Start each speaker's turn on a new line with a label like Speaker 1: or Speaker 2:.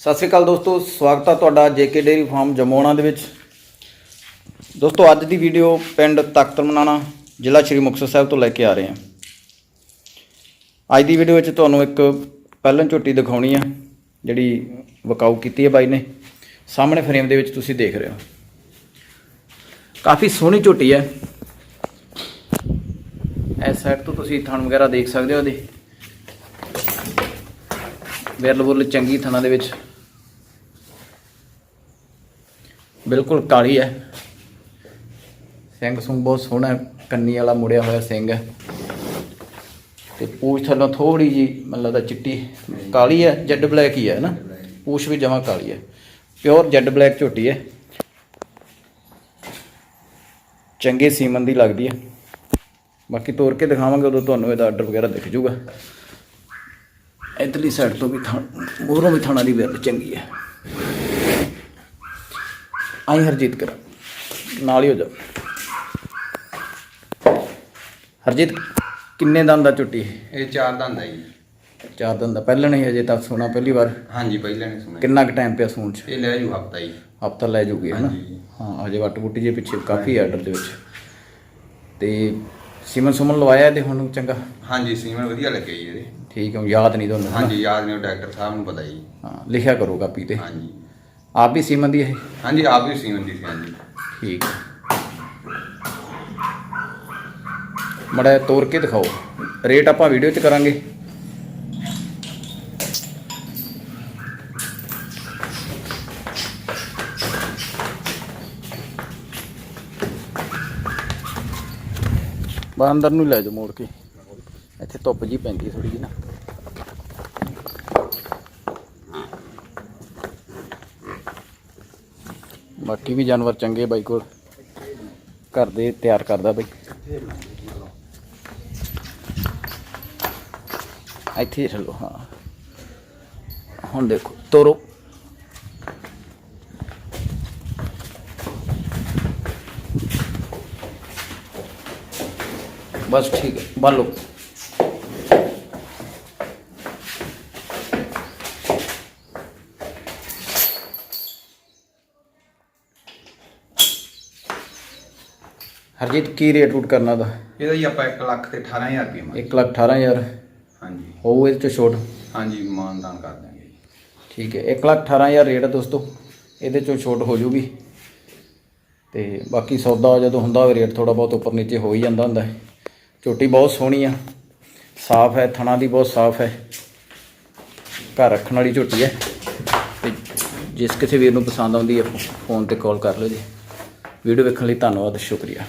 Speaker 1: ਸਤਿ ਸ਼੍ਰੀ ਅਕਾਲ ਦੋਸਤੋ, ਸਵਾਗਤ ਹੈ ਤੁਹਾਡਾ ਜੇਕੇ ਡੇਰੀ ਫਾਰਮ ਜਮੋਣਾ ਦੇ ਵਿੱਚ। ਦੋਸਤੋ, ਅੱਜ ਦੀ ਵੀਡੀਓ ਪਿੰਡ ਤਖਤ ਮਨਾਣਾ, ਜ਼ਿਲ੍ਹਾ ਸ਼੍ਰੀ ਮੁਕਤਸਰ ਸਾਹਿਬ ਤੋਂ ਲੈ ਕੇ ਆ ਰਹੇ ਹਾਂ। ਅੱਜ ਦੀ ਵੀਡੀਓ ਵਿੱਚ ਤੁਹਾਨੂੰ ਇੱਕ ਪਹਿਲਨ ਝੋਟੀ ਦਿਖਾਉਣੀ ਆ, ਜਿਹੜੀ ਵਕਾਊ ਕੀਤੀ ਹੈ ਬਾਈ ਨੇ। ਸਾਹਮਣੇ ਫਰੇਮ ਦੇ ਵਿੱਚ ਤੁਸੀਂ ਦੇਖ ਰਹੇ ਹੋ। ਕਾਫੀ ਸੋਹਣੀ ਝੋਟੀ ਹੈ। ਇਸ ਸਾਈਡ ਤੋਂ ਤੁਸੀਂ ਥਣ ਵਗੈਰਾ ਦੇਖ ਸਕਦੇ ਹੋ ਇਹਦੇ। ਵਿਰਲ ਬੁਰਲ ਚੰਗੀ ਥਣਾ ਦੇ ਵਿੱਚ। ਬਿਲਕੁਲ ਕਾਲੀ ਹੈ। ਸਿੰਘ ਸੁੰਗ ਬਹੁਤ ਸੋਹਣਾ ਕੰਨੀ ਵਾਲਾ ਮੁੜਿਆ ਹੋਇਆ ਸਿੰਘ ਹੈ। ਤੇ ਪੂਛ ਥੱਲੋਂ ਥੋੜੀ ਜੀ ਮਤਲਬ ਦਾ ਚਿੱਟੀ ਕਾਲੀ ਹੈ, ਜੈਡ ਬਲੈਕ ਹੀ ਹੈ ਨਾ ਪੂਛ ਵੀ ਜਮਾ ਕਾਲੀ ਹੈ। ਪਿਓਰ ਜੈਡ ਬਲੈਕ ਝੋਟੀ ਹੈ। ਚੰਗੇ ਸੀਮਨ ਦੀ ਲੱਗਦੀ ਹੈ। ਬਾਕੀ ਤੋੜ ਕੇ ਦਿਖਾਵਾਂਗੇ, ਉਦੋਂ ਤੁਹਾਨੂੰ ਇਹਦਾ ਆਰਡਰ ਵਗੈਰਾ ਦਿਖ ਜਾਊਗਾ ਇਧਰਲੀ ਸਾਈਡ ਤੋਂ ਵੀ ਮੂਹਰੋਂ ਵੀ ਥਾਣਾ ਦੀ ਵਿਰਲ ਚੰਗੀ ਹੈ। ਆਈ ਹਰਜੀਤ ਕਰ। ਨਾਲ ਹੀ ਹੋ ਜਾ ਹਰਜੀਤ ਕਿੰਨੇ ਦੰਦ ਦਾ ਝੁੱਟੀ
Speaker 2: ਇਹ ਚਾਰ ਦੰਦ ਆ ਜੀ।
Speaker 1: ਚਾਰ ਦੰਦ ਦਾ ਪਹਿਲਾਂ ਨਹੀਂ ਅਜੇ ਤੱਕ ਸੋਣਾ ਪਹਿਲੀ ਵਾਰ?
Speaker 2: ਹਾਂਜੀ ਪਹਿਲਾਂ ਨੇ ਸੁਣਿਆ।
Speaker 1: ਕਿੰਨਾ ਕੁ ਟਾਈਮ ਪਿਆ ਸੂਣ ਚ?
Speaker 2: ਇਹ ਲੈ ਜੂ ਹਫਤਾ ਜੀ
Speaker 1: ਹਫਤਾ ਲੈ ਜੂਗੀ ਹੈ ਨਾ?
Speaker 2: ਹਾਂਜੀ।
Speaker 1: ਹਾਂ ਅਜੇ ਵੱਟ ਬੁੱਟੀ ਜੇ ਪਿੱਛੇ ਕਾਫੀ ਆਰਡਰ ਦੇ ਵਿੱਚ। ਤੇ ਸਿਮਨ ਸੁਮਨ ਲਵਾਇਆ ਇਹਦੇ ਹੁਣ ਚੰਗਾ?
Speaker 2: ਹਾਂਜੀ ਸੀਮਨ ਵਧੀਆ ਲੱਗੇ ਜੀ ਇਹਦੇ।
Speaker 1: ਠੀਕ ਹੈ ਯਾਦ ਨਹੀਂ ਤੁਹਾਨੂੰ ਹੈ?
Speaker 2: ਹਾਂਜੀ ਯਾਦ ਨੇ ਉਹ ਡਾਕਟਰ ਸਾਹਿਬ ਨੂੰ ਪਤਾ ਜੀ।
Speaker 1: ਹਾਂ ਲਿਖਿਆ ਕਰੋ ਕਾਪੀ ਤੇ।
Speaker 2: ਹਾਂਜੀ।
Speaker 1: ਆਪ ਵੀ ਸੀਮਨ ਦੀ ਇਹ?
Speaker 2: ਹਾਂਜੀ ਆਪ ਵੀ ਸੀਮਨ ਦੀ ਸੀ ਹਾਂਜੀ।
Speaker 1: ਠੀਕ ਹੈ। ਮੜਾ ਤੋੜ ਕੇ ਦਿਖਾਓ। ਰੇਟ ਆਪਾਂ ਵੀਡੀਓ 'ਚ ਕਰਾਂਗੇ। ਬਾਹਰ ਅੰਦਰ ਨੂੰ ਲੈ ਜਾਓ ਮੋੜ ਕੇ। ਇੱਥੇ ਧੁੱਪ ਜੀ ਪੈਂਦੀ ਥੋੜੀ ਜੀ ਨਾ। ਬਾਕੀ ਵੀ ਜਾਨਵਰ ਚੰਗੇ ਬਾਈ ਕੋਲ। ਘਰ ਦੇ ਤਿਆਰ ਕਰਦਾ ਬਾਈ। ਇੱਥੇ ਚੱਲੋ, ਹਾਂ। ਹੁਣ ਦੇਖੋ, ਤੋਰੋ। ਬਸ ਠੀਕ ਹੈ ਬੰਨ ਲਓ। ਹਰਜੀਤ ਕੀ ਰੇਟ ਰੂਟ ਕਰਨਾ ਦਾ
Speaker 2: ਇਹਦਾ ਜੀ ਆਪਾਂ 1 ਲੱਖ ਤੇ 18000 ਰੁਪਏ ਮੰਗ
Speaker 1: 1 ਲੱਖ 18000
Speaker 2: ਹਾਂਜੀ।
Speaker 1: ਹੋਊ ਇਹਦੇ ਚ ਛੋਟ
Speaker 2: ਹਾਂਜੀ ਮਾਨਦਾਨ ਕਰ ਦਾਂਗੇ।
Speaker 1: ਠੀਕ ਹੈ 1 ਲੱਖ 18000 ਰੇਟ ਹੈ ਦੋਸਤੋ। ਇਹਦੇ ਚੋਂ ਛੋਟ ਹੋ ਜੂਗੀ। ਤੇ ਬਾਕੀ ਸੌਦਾ ਜਦੋਂ ਹੁੰਦਾ ਹੋਵੇ ਰੇਟ ਥੋੜਾ ਬਹੁਤ ਉੱਪਰ ਨੀਚੇ ਹੋ ਹੀ ਜਾਂਦਾ ਹੁੰਦਾ ਹੈ। ਝੋਟੀ ਬਹੁਤ ਸੋਹਣੀ ਆ। ਸਾਫ਼ ਹੈ ਥਣਾ ਦੀ ਬਹੁਤ ਸਾਫ਼ ਹੈ। ਘਰ ਰੱਖਣ ਵਾਲੀ ਝੋਟੀ ਹੈ। ਤੇ ਜਿਸ ਕਿਸੇ ਵੀਰ ਨੂੰ ਪਸੰਦ ਆਉਂਦੀ ਹੈ ਫੋਨ ਤੇ ਕਾਲ ਕਰ ਲਓ ਜੀ। ਵੀਡੀਓ ਵੇਖਣ ਲਈ ਧੰਨਵਾਦ ਸ਼ੁਕਰੀਆ।